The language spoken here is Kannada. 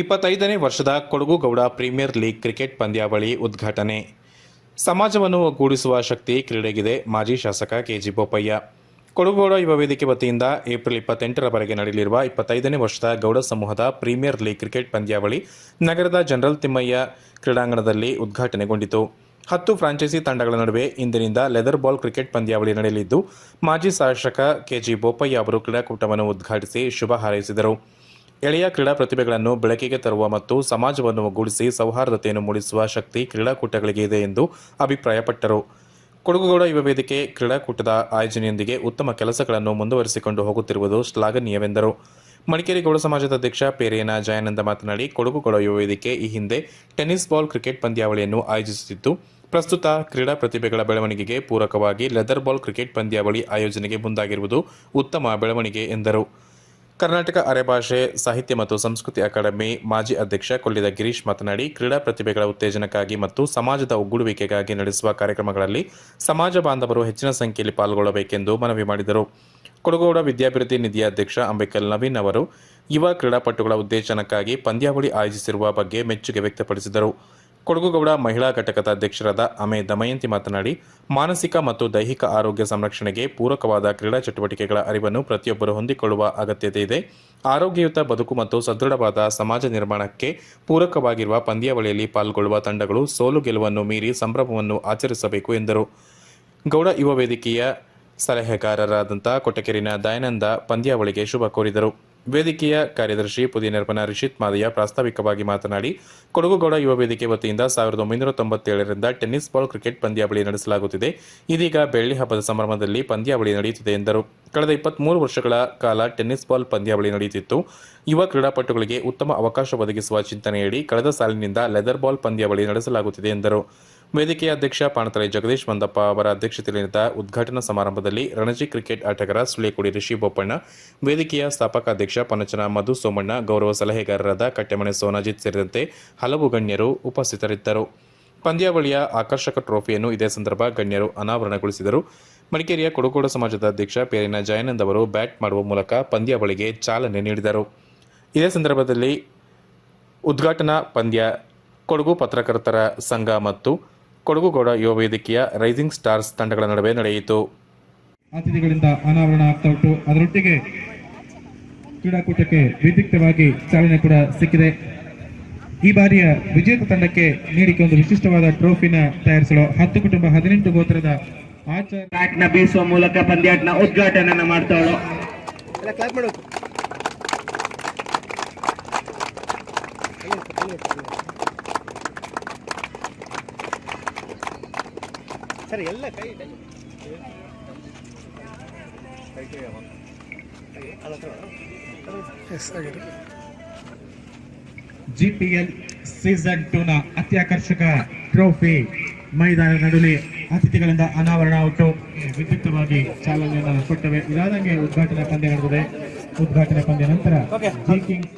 ಇಪ್ಪತ್ತೈದನೇ ವರ್ಷದ Kodagu Gowda premier league cricket ಪಂದ್ಯಾವಳಿ ಉದ್ಘಾಟನೆ. ಸಮಾಜವನ್ನು ಒಗ್ಗೂಡಿಸುವ ಶಕ್ತಿ ಕ್ರೀಡೆಗಿದೆ ಮಾಜಿ ಶಾಸಕ ಕೆಜಿ ಬೋಪಯ್ಯ. ಕೊಡಗುಗೌಡ ಯುವ ವೇದಿಕೆ ವತಿಯಿಂದ ಏಪ್ರಿಲ್ ಇಪ್ಪತ್ತೆಂಟರವರೆಗೆ ನಡೆಯಲಿರುವ ಇಪ್ಪತ್ತೈದನೇ ವರ್ಷದ ಗೌಡ ಸಮೂಹದ ಪ್ರೀಮಿಯರ್ ಲೀಗ್ ಕ್ರಿಕೆಟ್ ಪಂದ್ಯಾವಳಿ ನಗರದ ಜನರಲ್ ತಿಮ್ಮಯ್ಯ ಕ್ರೀಡಾಂಗಣದಲ್ಲಿ ಉದ್ಘಾಟನೆಗೊಂಡಿತು. ಹತ್ತು ಫ್ರಾಂಚೈಸಿ ತಂಡಗಳ ನಡುವೆ ಇಂದಿನಿಂದ ಲೆದರ್ ಬಾಲ್ ಕ್ರಿಕೆಟ್ ಪಂದ್ಯಾವಳಿ ನಡೆಯಲಿದ್ದು, ಮಾಜಿ ಶಾಸಕ ಕೆಜಿ ಬೋಪಯ್ಯ ಅವರು ಕ್ರೀಡಾಕೂಟವನ್ನು ಉದ್ಘಾಟಿಸಿ ಶುಭ ಹಾರೈಸಿದರು. ಎಳೆಯ ಕ್ರೀಡಾ ಪ್ರತಿಭೆಗಳನ್ನು ಬೆಳಕಿಗೆ ತರುವ ಮತ್ತು ಸಮಾಜವನ್ನು ಒಗ್ಗೂಡಿಸಿ ಸೌಹಾರ್ದತೆಯನ್ನು ಮೂಡಿಸುವ ಶಕ್ತಿ ಕ್ರೀಡಾಕೂಟಗಳಿಗೆ ಇದೆ ಎಂದು ಅಭಿಪ್ರಾಯಪಟ್ಟರು. ಕೊಡಗುಗೌಡ ಯುವ ವೇದಿಕೆ ಕ್ರೀಡಾಕೂಟದ ಆಯೋಜನೆಯೊಂದಿಗೆ ಉತ್ತಮ ಕೆಲಸಗಳನ್ನು ಮುಂದುವರಿಸಿಕೊಂಡು ಹೋಗುತ್ತಿರುವುದು ಶ್ಲಾಘನೀಯವೆಂದರು. ಮಡಿಕೇರಿ ಗೌಡ ಸಮಾಜದ ಅಧ್ಯಕ್ಷ ಪೇರೇನ ಜಯಾನಂದ ಮಾತನಾಡಿ, ಕೊಡಗುಗೌಡ ಯುವ ವೇದಿಕೆ ಈ ಹಿಂದೆ ಟೆನ್ನಿಸ್ ಬಾಲ್ ಕ್ರಿಕೆಟ್ ಪಂದ್ಯಾವಳಿಯನ್ನು ಆಯೋಜಿಸುತ್ತಿದ್ದು ಪ್ರಸ್ತುತ ಕ್ರೀಡಾ ಪ್ರತಿಭೆಗಳ ಬೆಳವಣಿಗೆಗೆ ಪೂರಕವಾಗಿ ಲೆದರ್ ಬಾಲ್ ಕ್ರಿಕೆಟ್ ಪಂದ್ಯಾವಳಿ ಆಯೋಜನೆಗೆ ಮುಂದಾಗಿರುವುದು ಉತ್ತಮ ಬೆಳವಣಿಗೆ ಎಂದರು. ಕರ್ನಾಟಕ ಅರೆಭಾಷೆ ಸಾಹಿತ್ಯ ಮತ್ತು ಸಂಸ್ಕೃತಿ ಅಕಾಡೆಮಿ ಮಾಜಿ ಅಧ್ಯಕ್ಷ ಕೊಲ್ಲಿದ ಗಿರೀಶ್ ಮಾತನಾಡಿ, ಕ್ರೀಡಾ ಪ್ರತಿಭೆಗಳ ಉತ್ತೇಜನಕ್ಕಾಗಿ ಮತ್ತು ಸಮಾಜದ ಒಗ್ಗೂಡುವಿಕೆಗಾಗಿ ನಡೆಸುವ ಕಾರ್ಯಕ್ರಮಗಳಲ್ಲಿ ಸಮಾಜ ಬಾಂಧವರು ಹೆಚ್ಚಿನ ಸಂಖ್ಯೆಯಲ್ಲಿ ಪಾಲ್ಗೊಳ್ಳಬೇಕೆಂದು ಮನವಿ ಮಾಡಿದರು. ಕೊಡಗೋಡ ವಿದ್ಯಾಭಿವೃದ್ಧಿ ನಿಧಿಯ ಅಧ್ಯಕ್ಷ ಅಂಬೇಕಲ್ ನವೀನ್ ಅವರು ಯುವ ಕ್ರೀಡಾಪಟುಗಳ ಉತ್ತೇಜನಕ್ಕಾಗಿ ಪಂದ್ಯಾವಳಿ ಆಯೋಜಿಸಿರುವ ಬಗ್ಗೆ ಮೆಚ್ಚುಗೆ ವ್ಯಕ್ತಪಡಿಸಿದರು. ಕೊಡಗುಗೌಡ ಮಹಿಳಾ ಘಟಕದ ಅಧ್ಯಕ್ಷರಾದ ಅಮೆ ದಮಯಂತಿ ಮಾತನಾಡಿ, ಮಾನಸಿಕ ಮತ್ತು ದೈಹಿಕ ಆರೋಗ್ಯ ಸಂರಕ್ಷಣೆಗೆ ಪೂರಕವಾದ ಕ್ರೀಡಾ ಚಟುವಟಿಕೆಗಳ ಅರಿವನ್ನು ಪ್ರತಿಯೊಬ್ಬರು ಹೊಂದಿಕೊಳ್ಳುವ ಅಗತ್ಯತೆ ಇದೆ. ಆರೋಗ್ಯಯುತ ಬದುಕು ಮತ್ತು ಸದೃಢವಾದ ಸಮಾಜ ನಿರ್ಮಾಣಕ್ಕೆ ಪೂರಕವಾಗಿರುವ ಪಂದ್ಯಾವಳಿಯಲ್ಲಿ ಪಾಲ್ಗೊಳ್ಳುವ ತಂಡಗಳು ಸೋಲು ಗೆಲುವನ್ನು ಮೀರಿ ಸಂಭ್ರಮವನ್ನು ಆಚರಿಸಬೇಕು ಎಂದರು. ಗೌಡ ಯುವ ವೇದಿಕೆಯ ಸಲಹೆಗಾರರಾದಂಥ ಕೊಟ್ಟಕೆರಿನ ದಯಾನಂದ ಪಂದ್ಯಾವಳಿಗೆ ಶುಭ ಕೋರಿದರು. ವೇದಿಕೆಯ ಕಾರ್ಯದರ್ಶಿ ಪುದಿನೆರಪನ ರಿಷಿತ್ ಮಾದಯ್ಯ ಪ್ರಾಸ್ತಾವಿಕವಾಗಿ ಮಾತನಾಡಿ, ಕೊಡಗುಗೌಡ ಯುವ ವೇದಿಕೆ ವತಿಯಿಂದ ಸಾವಿರದ ಒಂಬೈನೂರ ತೊಂಬತ್ತೇಳರಿಂದ ಟೆನ್ನಿಸ್ ಬಾಲ್ ಕ್ರಿಕೆಟ್ ಪಂದ್ಯಾವಳಿ ನಡೆಸಲಾಗುತ್ತಿದೆ. ಇದೀಗ ಬೆಳ್ಳಿ ಹಬ್ಬದ ಸಂಭ್ರಮದಲ್ಲಿ ಪಂದ್ಯಾವಳಿ ನಡೆಯುತ್ತಿದೆ ಎಂದರು. ಕಳೆದ ಇಪ್ಪತ್ಮೂರು ವರ್ಷಗಳ ಕಾಲ ಟೆನ್ನಿಸ್ ಬಾಲ್ ಪಂದ್ಯಾವಳಿ ನಡೆಯುತ್ತಿತ್ತು. ಯುವ ಕ್ರೀಡಾಪಟುಗಳಿಗೆ ಉತ್ತಮ ಅವಕಾಶ ಒದಗಿಸುವ ಚಿಂತನೆಯಡಿ ಕಳೆದ ಸಾಲಿನಿಂದ ಲೆದರ್ ಬಾಲ್ ಪಂದ್ಯಾವಳಿ ನಡೆಸಲಾಗುತ್ತಿದೆ ಎಂದರು. ವೇದಿಕೆಯ ಅಧ್ಯಕ್ಷ ಪಾಣತಲೆ ಜಗದೀಶ್ ಮಂದಪ್ಪ ಅವರ ಅಧ್ಯಕ್ಷತೆಯಲ್ಲಿ ನಡೆದ ಉದ್ಘಾಟನಾ ಸಮಾರಂಭದಲ್ಲಿ ರಣಜಿ ಕ್ರಿಕೆಟ್ ಆಟಗಾರ ಸುಳೇಕುಡಿ ರಿಷಿ ಬೋಪಣ್ಣ, ವೇದಿಕೆಯ ಸ್ಥಾಪಕ ಅಧ್ಯಕ್ಷ ಪನಚನ ಮಧು ಸೋಮಣ್ಣ, ಗೌರವ ಸಲಹೆಗಾರರಾದ ಕಟ್ಟೆಮನೆ ಸೋನಾಜಿತ್ ಸೇರಿದಂತೆ ಹಲವು ಗಣ್ಯರು ಉಪಸ್ಥಿತರಿದ್ದರು. ಪಂದ್ಯಾವಳಿಯ ಆಕರ್ಷಕ ಟ್ರೋಫಿಯನ್ನು ಇದೇ ಸಂದರ್ಭ ಗಣ್ಯರು ಅನಾವರಣಗೊಳಿಸಿದರು. ಮಡಿಕೇರಿಯ ಕೊಡಗೋಡ ಸಮಾಜದ ಅಧ್ಯಕ್ಷ ಪೇರಿನ ಜಯಾನಂದ್ ಅವರು ಬ್ಯಾಟ್ ಮಾಡುವ ಮೂಲಕ ಪಂದ್ಯಾವಳಿಗೆ ಚಾಲನೆ ನೀಡಿದರು. ಇದೇ ಸಂದರ್ಭದಲ್ಲಿ ಉದ್ಘಾಟನಾ ಪಂದ್ಯ ಕೊಡಗು ಪತ್ರಕರ್ತರ ಸಂಘ ಮತ್ತು ಕೊಡಗುಗೌಡ ಯುವ ವೇದಿಕೆಯ ರೈಸಿಂಗ್ ಸ್ಟಾರ್ಸ್ ತಂಡಗಳ ನಡುವೆ ನಡೆಯಿತು. ಅತಿಥಿಗಳಿಂದ ಅನಾವರಣ ಆಗ್ತಾ ಉಂಟು. ಅದರೊಟ್ಟಿಗೆ ಕ್ರೀಡಾಕೂಟಕ್ಕೆ ವಿದ್ಯುಕ್ತವಾಗಿ ಚಾಲನೆ ಕೂಡ ಸಿಕ್ಕಿದೆ. ಈ ಬಾರಿಯ ವಿಜೇತ ತಂಡಕ್ಕೆ ನೀಡಿಕೆ ಒಂದು ವಿಶಿಷ್ಟವಾದ ಟ್ರೋಫಿನ ತಯಾರಿಸಲು ಹತ್ತು ಕುಟುಂಬ ಹದಿನೆಂಟು ಗೋತ್ರದ ಆಚಾರ ಬ್ಯಾಟ್ನ ಬೀಸುವ ಮೂಲಕ ಪಂದ್ಯಾಟ್ನ ಉದ್ಘಾಟನೆಯನ್ನ ಮಾಡ್ತಾಳು ಸರ್ ಎಲ್ಲ ಕೈ ಜಿಪಿಎಲ್ ಸೀಸನ್ ಟೂ ನ ಅತ್ಯಾಕರ್ಷಕ ಟ್ರೋಫಿ ಮೈದಾನ ನಡುವೆ ಅತಿಥಿಗಳಿಂದ ಅನಾವರಣ ಉಂಟು ವಿದ್ಯುಕ್ತವಾಗಿ ಚಾಲನೆಯನ್ನು ಕೊಟ್ಟವೆ. ಇದಾದಂಗೆ ಉದ್ಘಾಟನಾ ಪಂದ್ಯ ನಡೆದಿದೆ. ಉದ್ಘಾಟನಾ ಪಂದ್ಯ ನಂತರ ಜಿ ಕಿಂಗ್ಸ್